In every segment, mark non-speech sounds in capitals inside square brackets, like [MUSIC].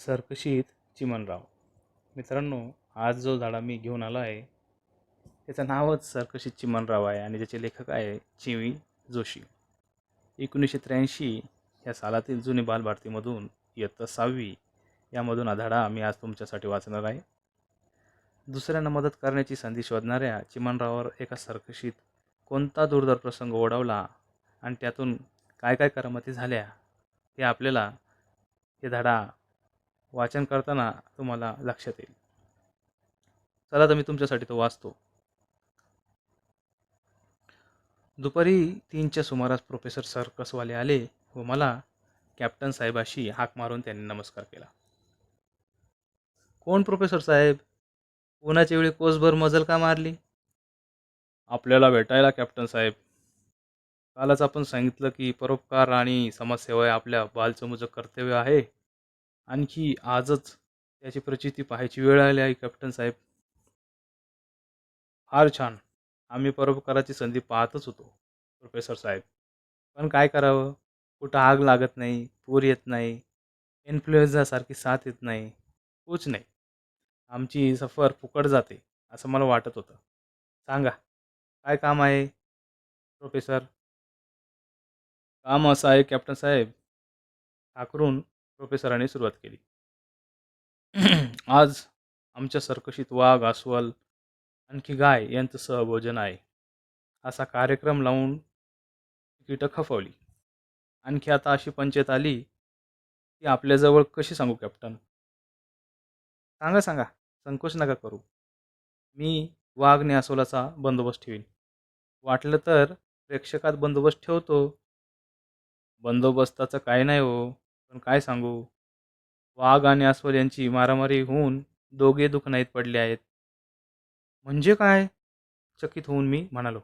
सरकशीत चिमणराव. मित्रांनो आज जो धडा मी घेऊन आलो आहे त्याचं नावच सरकशीत चिमणराव आहे आणि त्याचे लेखक आहे चिवी जोशी. एकोणीसशे त्र्याऐंशी या सालातील जुनी बालभारतीमधून इयत्ता सहावी यामधून हा धडा मी आज तुमच्यासाठी वाचणार आहे. दुसऱ्यांना मदत करण्याची संधी शोधणाऱ्या चिमणरावावर एका सरकशीत कोणता दुर्धर प्रसंग ओढवला आणि त्यातून काय काय करामती झाल्या हे आपल्याला हे धडा वाचन करताना तुम्हाला लक्षात येईल. चला तर मी तुमच्यासाठी तो वाचतो. दुपारी तीनच्या सुमारास प्रोफेसर सर्कसवाले आले व मला कॅप्टन साहेबाशी हाक मारून त्यांनी नमस्कार केला. कोण प्रोफेसर साहेब? उन्हाच्या वेळी कोसभर मजल का मारली? आपल्याला भेटायला कॅप्टन साहेब. कालच आपण सांगितलं की परोपकार आणि समाजसेवा हे आपल्या बालचमूचं कर्तव्य आहे. आणखी आजच त्याची प्रचिती पाहायची वेळ आली आहे कॅप्टन साहेब. फार छान. आम्ही परोपकाराची संधी पाहतच होतो प्रोफेसर साहेब. पण काय करावं? कुठं आग लागत नाही पूर येत नाही इन्फ्लुएन्झासारखी साथ येत नाही कुछ नाही. आमची सफर फुकट जाते असं मला वाटत होतं. सांगा काय काम आहे प्रोफेसर? काम असं आहे कॅप्टन साहेब. ठाकरून प्रोफेसरांनी सुरुवात केली. [CLEARS THROAT] आज आमच्या सरकशीत वाघ अस्वल आणखी गाय यांचं सहभोजन आहे. असा कार्यक्रम लावून तिकीटं खपवली आणखी आता अशी पंचायत आली ती आपल्याजवळ कशी सांगू कॅप्टन? सांगा सांगा. संकोच नका करू. मी वाघ आणि अस्वलाचा बंदोबस्त ठेवीन. वाटलं तर प्रेक्षकात बंदोबस्त ठेवतो. बंदोबस्ताचं काय नाही हो. पण काय सांगू? वाघ आणि अस्वल यांची मारामारी होऊन दोघे दुखनाईत पडले आहेत. म्हणजे काय? चकित होऊन मी म्हणालो.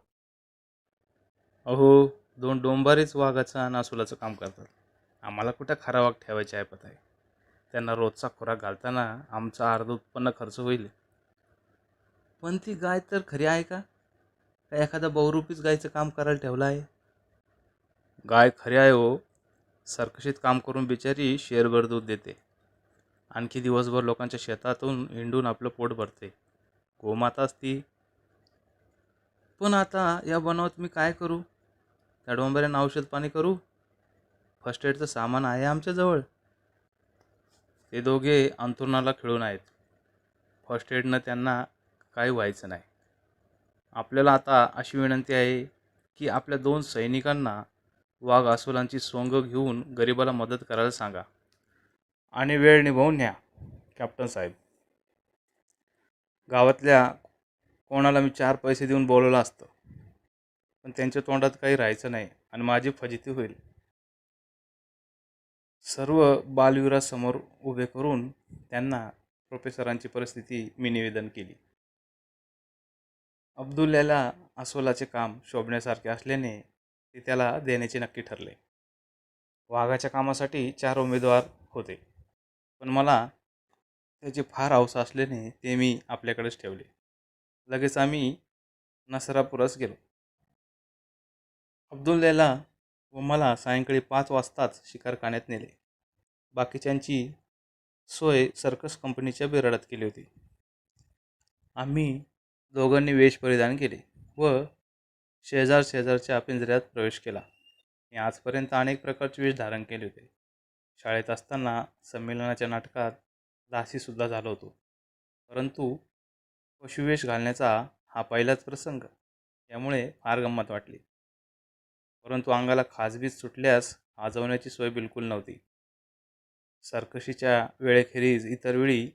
अहो दोन डोंबारीच वाघाचं आणि अस्वलाचं काम करतात. आम्हाला कुठं खरा वाघ ठेवायची ऐपत आहे. त्यांना रोजचा खुराक घालताना आमचा अर्ध उत्पन्न खर्च होईल. पण ती गाय तर खरी आहे का? का एखादा बहुरूपीच गायचं काम करायला ठेवलं आहे? गाय खरी आहे हो सरकशीत काम करून बिचारी शेरभर दूध देते. आणखी दिवसभर लोकांच्या शेतातून हिंडून आपलं पोट भरते. गोमाताच ती पण आता या बनावत मी काय करू? त्या डोंबऱ्यांना औषध पाणी करू? फर्स्ट एडचं सामान आहे आमच्याजवळ ते दोघे अंथरुणाला खेळून आहेत. फर्स्ट एडनं त्यांना काही व्हायचं नाही. आपल्याला आता अशी विनंती आहे की आपल्या दोन सैनिकांना वाघ अस्वलांची सोंग घेऊन गरिबाला मदत करायला सांगा. आणि वेळ निभावून न्या कॅप्टन साहेब. गावातल्या कोणाला मी चार पैसे देऊन बोलवलं असतं पण त्यांच्या तोंडात काही राहायचं नाही आणि माझी फजिती होईल. सर्व बालवीरासमोर उभे करून त्यांना प्रोफेसरांची परिस्थिती मी निवेदन केली. अब्दुल्ल्याला अस्वलाचे काम शोभण्यासारखे असल्याने ते त्याला देण्याचे नक्की ठरले. वाघाच्या कामासाठी चार उमेदवार होते. पण मला त्याची फार हौस असल्याने ते मी आपल्याकडेच ठेवले. लगेच आम्ही नसरापुरस गेलो. अब्दुल्ल्याला व मला सायंकाळी पाच वाजताच शिकारखान्यात नेले. बाकीच्यांची सोय सर्कस कंपनीच्या बिराडात केली होती. आम्ही दोघांनी वेश परिधान केले व शेजार शेजारच्या पिंजऱ्यात प्रवेश केला. मी आजपर्यंत अनेक प्रकारचे वेश धारण केले होते. शाळेत असताना संमेलनाच्या नाटकात दासीसुद्धा झालो होतो. परंतु पशुवेश घालण्याचा हा पहिलाच प्रसंग यामुळे फार गंमत वाटली. परंतु अंगाला खाजबीज सुटल्यास आजवण्याची सोय बिलकुल नव्हती. सरकशीच्या वेळेखेरीज इतर वेळी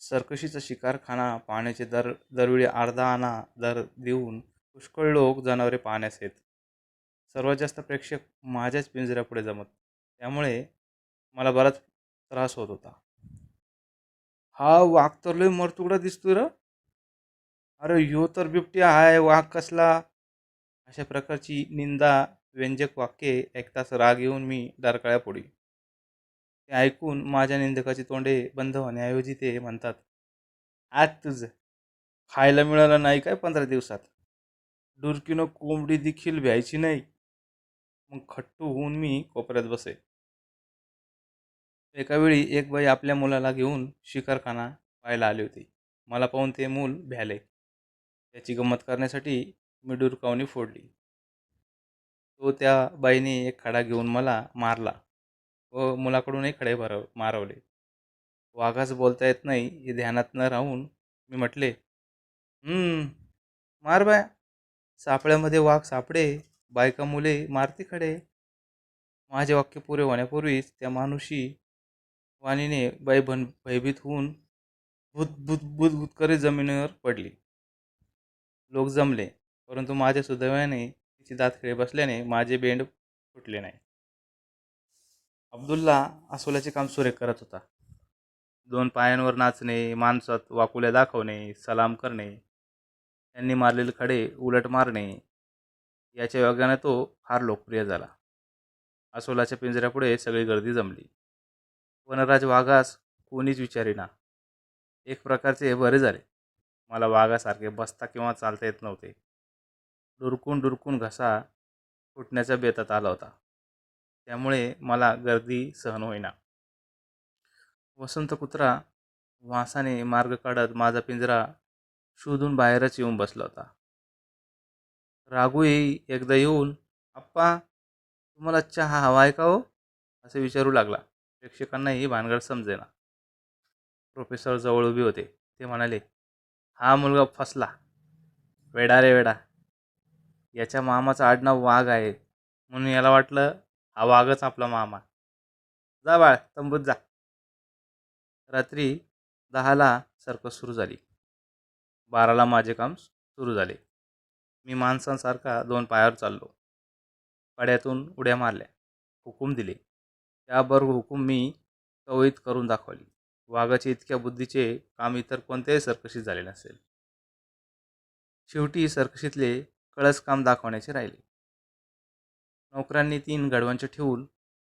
सरकशीचा शिकारखाना पाण्याचे दर दरवेळी अर्धा आणा दर देऊन पुष्कळ लोक जनावरे पाहण्यास येत. सर्वात जास्त प्रेक्षक माझ्याच पिंजऱ्यापुढे जमत. त्यामुळे मला बराच त्रास होत होता. हा वाघ तर लय मरतुकडा दिसतोय र. अरे ह्यो तर बिबट्या आहे वाघ कसला? अशा प्रकारची निंदा व्यंजक वाक्ये ऐकताच राग येऊन मी डारकाळ्या पुढे. ते ऐकून माझ्या निंदकाची तोंडे बंद होण्याऐवजी ते म्हणतात आज तुझं. खायला मिळालं नाही काय पंधरा दिवसात? डुरकीनं कोंबडी देखील भ्यायची नाही. मग खट्टू होऊन मी कोपऱ्यात बसे. एका वेळी एक बाई आपल्या मुलाला घेऊन शिकारखाना पाहायला आली होती. मला पाहून ते मूल भ्याले. त्याची गंमत करण्यासाठी मी डुरकावणी फोडली. तो त्या बाईने एक खडा घेऊन मला मारला व मुलाकडूनही खडे भरव मारवले. वाघास बोलता येत नाही हे ध्यानात न राहून मी म्हटले मार बाय. सापळ्यामध्ये वाघ सापडे बायका मुले मारती खडे. माझे वाक्य पुरे होण्यापूर्वीच त्या मानुषी वाणीने बाई भन भयभीत होऊन भूत भूत भूत करीत जमिनीवर पडली. लोक जमले परंतु माझ्या सुदैवाने तिची दात खेळे बसल्याने माझे बेंड फुटले नाही. अब्दुल्ला अस्वलाचे काम सुरेख करत होता. दोन पायांवर नाचणे माणसात वाकुल्या दाखवणे सलाम करणे त्यांनी मारलेले खडे उलट मारणे याच्या योगाने तो फार लोकप्रिय झाला. अस्वलाच्या पिंजऱ्यापुढे सगळी गर्दी जमली. वनराज वाघास कोणीच विचारिना. एक प्रकारचे बरे झाले. मला वाघासारखे बसता किंवा चालता येत नव्हते. डुरकून डुरकून घसा फुटण्याच्या बेतात आला होता. त्यामुळे मला गर्दी सहन होईना. वसंत कुत्रा वासाने मार्ग काढत माझा पिंजरा शोधून बाहेरच येऊन बसला होता. राघूही एकदा येऊन आप्पा तुम्हाला चहा हवा आहे का हो? असे विचारू लागला. प्रेक्षकांनाही भानगड समजेना. प्रोफेसर जवळ उभे होते. ते म्हणाले हा मुलगा फसला. वेडा रे वेडा. याच्या मामाचं आडनाव वाघ आहे. म्हणून याला वाटलं हा वाघच आपला मामा. जा बाळ तंबूत जा. रात्री दहाला सर्कस सुरू झाली. बाराला माझे काम सुरू झाले. मी माणसांसारखा दोन पायावर चाललो. पड्यातून उड्या मारल्या. हुकूम दिले. त्याबरोबर हुकूम मी कवयित करून दाखवली. वाघाचे इतक्या बुद्धीचे काम इतर कोणत्याही सर्कशीत झाले नसेल. शेवटी सर्कशीतले कळस काम दाखवण्याचे राहिले. नोकरांनी तीन गडवांचे ठेवून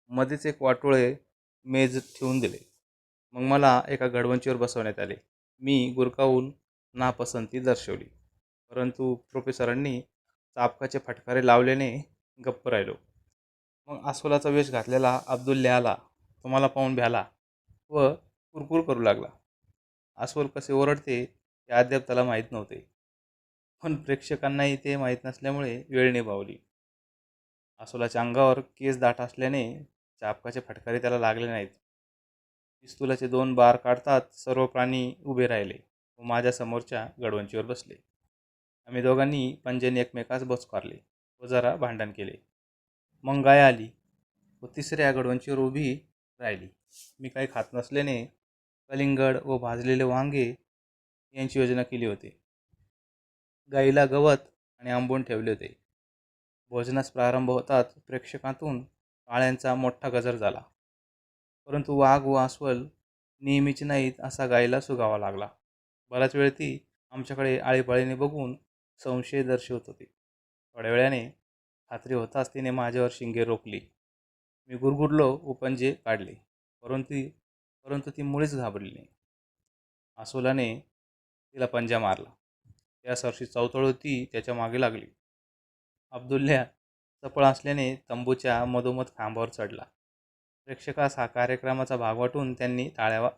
मध्येच एक वाटोळे मेज ठेवून दिले. मग मला एका गडवंचीवर बसवण्यात आले. मी गुरकावून नापसंती दर्शवली. परंतु प्रोफेसरांनी चापकाचे फटकारे लावल्याने गप्प राहिलो. मग अस्वलाचा वेश घातलेला अब्दुल्ले आला तुम्हाला पाहून भ्याला व कुरकुर करू लागला. अस्वल कसे ओरडते हे अद्याप त्याला माहीत नव्हते. पण प्रेक्षकांनाही ते माहीत नसल्यामुळे वेळ निभावली. अस्वलाच्या अंगावर केस दाट असल्याने चापकाचे फटकारे त्याला लागले नाहीत. पिस्तुलाचे दोन बार काढतात सर्व प्राणी उभे राहिले. व माझ्या समोरच्या गडवंचीवर बसले. आम्ही दोघांनी पंजाने एकमेकास बचकारले व जरा भांडण केले. मग गाय आली व तिसऱ्या गडवंचीवर उभी राहिली. मी काही खात नसल्याने कलिंगड व भाजलेले वांगे यांची योजना केली होती. गाईला गवत आणि आंबून ठेवले होते. भोजनास प्रारंभ होताच प्रेक्षकातून काळ्यांचा मोठा गजर झाला. परंतु वाघ व अस्वल नेहमीच नाहीत असा गाईला सुगावा लागला. बराच वेळ ती आमच्याकडे आळीपाळीने बघून संशय दर्शवत होती. थोड्या वेळाने खात्री होताच तिने माझ्यावर शिंगे रोखली. मी गुरगुरलो व पंजे काढले. परंतु परंतु ती मुळीच घाबरली नाही. आसोलाने तिला पंजा मारला. त्या सरशी चौतळ होती त्याच्यामागे लागली. अब्दुल्ल्या चपळ असल्याने तंबूच्या मधोमध खांबावर चढला. प्रेक्षकास हा कार्यक्रमाचा भाग वाटून त्यांनी टाळ्या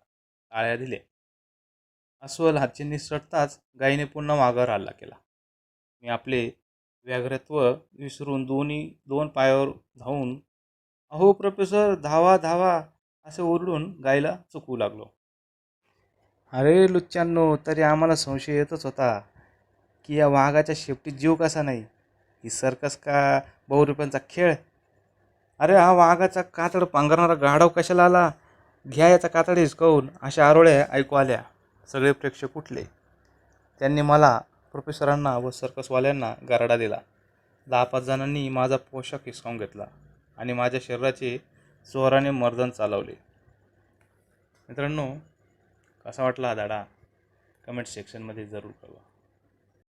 टाळ्या दिल्या. अस्वल हातची निसटताच गायीने पुन्हा मागावर हल्ला केला. मी आपले व्याघ्रत्व विसरून दोन्ही दोन पायावर धावून अहो प्रोफेसर धावा धावा असे ओरडून गायला चुकवू लागलो. अरे लुच्च्यांनो तरी आम्हाला संशय येतच होता की या वाघाच्या शेपटीत जीव कसा नाही? ही सर्कस का बहुरुपयांचा खेळ? अरे हा वाघाचा कातड पांघरणारा गाढव कशाला आला? घ्या याचा कातड हिसकवून अशा आरोळ्या ऐकू आल्या. सगळे प्रेक्षक उठले. त्यांनी मला प्रोफेसरांना व सर्कसवाल्यांना गारडा दिला. दहा पाच जणांनी माझा पोशाख हिसकावून घेतला आणि माझ्या शरीराचे जोराने मर्दन चालवले. मित्रांनो कसा वाटला हा धडा? कमेंट सेक्शनमध्ये जरूर कळवा.